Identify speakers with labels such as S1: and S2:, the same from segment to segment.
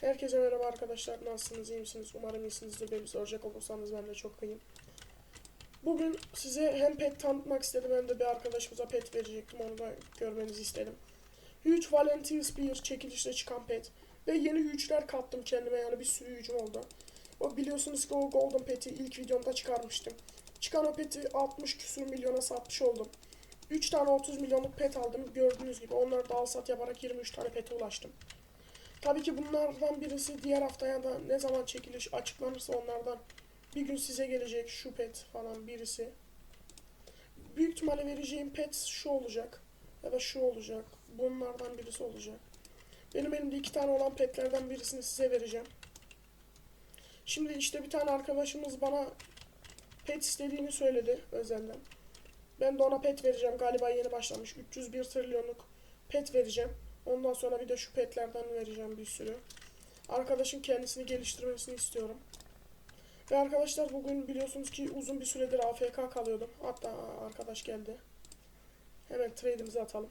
S1: Herkese merhaba arkadaşlar. Nasılsınız? iyi misiniz? Umarım iyisinizdir. Beni soracak olursanız ben de çok iyiyim. Bugün size hem pet tanıtmak istedim hem de bir arkadaşımıza pet verecektim. Onu da görmenizi istedim. Huge Valentine's bir çekilişle çıkan pet. Ve yeni huge'ler kattım kendime yani bir sürü huge'um oldu. O biliyorsunuz ki o Golden Pet'i ilk videomda çıkarmıştım. Çıkan o peti 60 küsur milyona satmış oldum. 3 tane 30 milyonluk pet aldım. Gördüğünüz gibi onları da al sat yaparak 23 tane pete ulaştım. Tabii ki bunlardan birisi diğer haftaya da ne zaman çekiliş açıklanırsa onlardan bir gün size gelecek şu pet falan birisi. Büyük ihtimalle vereceğim pet şu olacak ya da şu olacak. Bunlardan birisi olacak. Benim elimde iki tane olan petlerden birisini size vereceğim. Şimdi işte bir tane arkadaşımız bana pet istediğini söyledi özelden. Ben de ona pet vereceğim. Galiba yeni başlamış. 301 trilyonluk pet vereceğim. Ondan sonra bir de şu petlerden vereceğim bir sürü. Arkadaşın kendisini geliştirmesini istiyorum. Ve arkadaşlar bugün biliyorsunuz ki uzun bir süredir AFK kalıyordum. Hatta arkadaş geldi. Hemen trade'imizi atalım.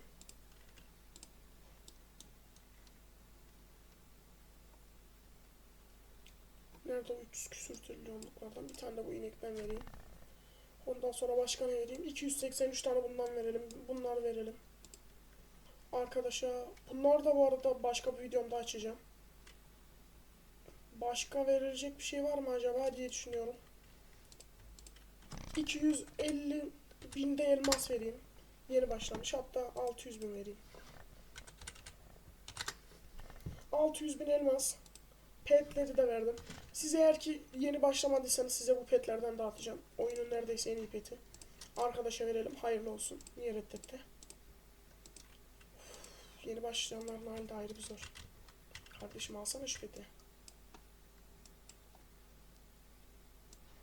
S1: Nerede o 300 küsür trilyonluklardan bir tane de bu inekten vereyim. Ondan sonra başka ne vereyim? 283 tane bundan verelim. Bunlar verelim. Arkadaşa bunlar da bu arada başka bir videomda açacağım. Başka verilecek bir şey var mı acaba diye düşünüyorum. 250 binde elmas vereyim. Yeni başlamış. Hatta 600 bin vereyim. 600 bin elmas. Petleri de verdim. Siz eğer ki yeni başlamadıysanız size bu petlerden dağıtacağım. Oyunun neredeyse en iyi peti. Arkadaşa verelim. Hayırlı olsun. Niye reddetti? Yeni başlayanların hali de ayrı bir zor. Kardeşim alsana şu peti.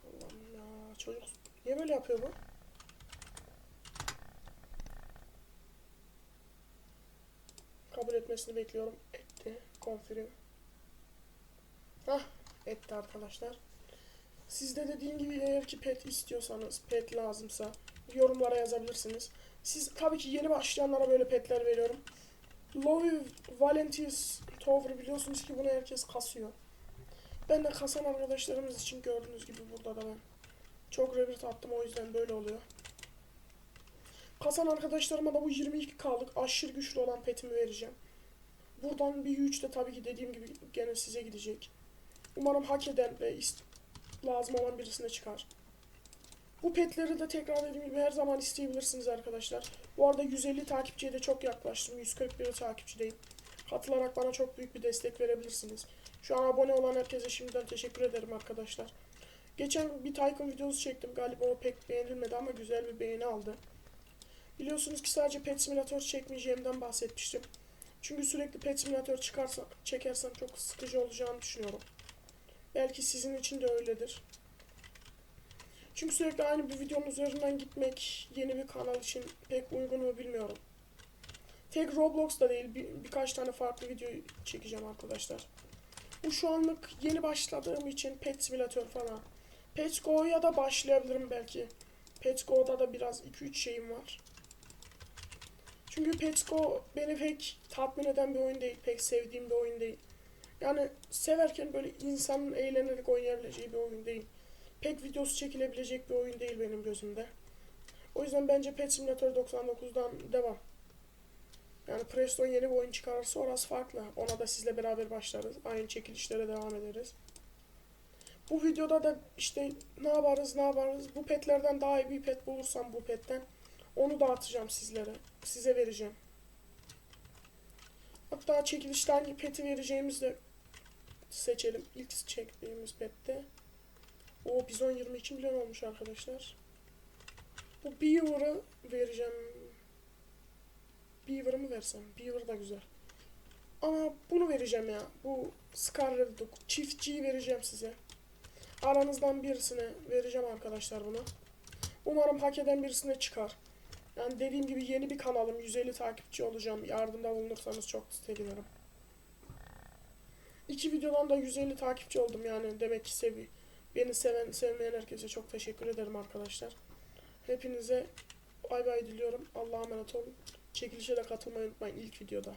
S1: Allah'ım ya çocuk niye böyle yapıyor bu? Kabul etmesini bekliyorum. Etti. Confirm. Hah etti arkadaşlar. Siz de dediğim gibi eğer ki pet istiyorsanız, pet lazımsa yorumlara yazabilirsiniz. Siz tabii ki yeni başlayanlara böyle petler veriyorum. Lovi Valentius Tower biliyorsunuz ki bunu herkes kasıyor. Ben de kasan arkadaşlarımız için gördüğünüz gibi burada da ben çok rebirth attım o yüzden böyle oluyor. Kasan arkadaşlarıma da bu 22K'lık aşırı güçlü olan petimi vereceğim. Buradan bir 3 de tabii ki dediğim gibi gene size gidecek. Umarım hak eden ve lazım olan birisine çıkar. Bu petleri de tekrar dediğim gibi her zaman isteyebilirsiniz arkadaşlar. Bu arada 150 takipçiye de çok yaklaştım. 141 takipçideyim. Katılarak bana çok büyük bir destek verebilirsiniz. Şu an abone olan herkese şimdiden teşekkür ederim arkadaşlar. Geçen bir Tycoon videosu çektim. Galiba o pek beğenilmedi ama güzel bir beğeni aldı. Biliyorsunuz ki sadece Pet Simulator çekmeyeceğimden bahsetmiştim. Çünkü sürekli Pet Simulator çıkarsa, çekersem çok sıkıcı olacağını düşünüyorum. Belki sizin için de öyledir. Çünkü sürekli aynı bir videonun üzerinden gitmek yeni bir kanal için pek uygun mu bilmiyorum. Tek Roblox'ta değil bir, birkaç tane farklı video çekeceğim arkadaşlar. Bu şu anlık yeni başladığım için Pet Simulator falan. Pet Go'ya da başlayabilirim belki. Pet Go'da da biraz 2-3 şeyim var. Çünkü Pet Go beni pek tatmin eden bir oyun değil. Pek sevdiğim bir oyun değil. Yani severken böyle insanın eğlenerek oynayabileceği bir oyun değil. Pek videosu çekilebilecek bir oyun değil benim gözümde. O yüzden bence Pet Simulator 99'dan devam. Yani Preston yeni bir oyun çıkarırsa orası farklı. Ona da sizle beraber başlarız. Aynı çekilişlere devam ederiz. Bu videoda da işte ne yaparız ne yaparız. Bu petlerden daha iyi bir pet bulursam bu petten onu dağıtacağım sizlere. Size vereceğim. Hatta çekilişte hangi peti vereceğimizi de seçelim. İlk çektiğimiz pette. O bizon 22 milyon olmuş arkadaşlar. Bu Beaver'ı vereceğim. Beaver'ı mı versem? Beaver da güzel. Ama bunu vereceğim ya. Bu Scarlet Duck. Çiftçiyi vereceğim size. Aranızdan birisine vereceğim arkadaşlar bunu. Umarım hak eden birisine çıkar. Yani dediğim gibi yeni bir kanalım. 150 takipçi olacağım. Yardımda bulunursanız çok sevinirim. İki videodan da 150 takipçi oldum yani. Demek ki sevi beni seven sevmeyen herkese çok teşekkür ederim arkadaşlar. Hepinize bay bay diliyorum. Allah'a emanet olun. Çekilişe de katılmayı unutmayın ilk videoda.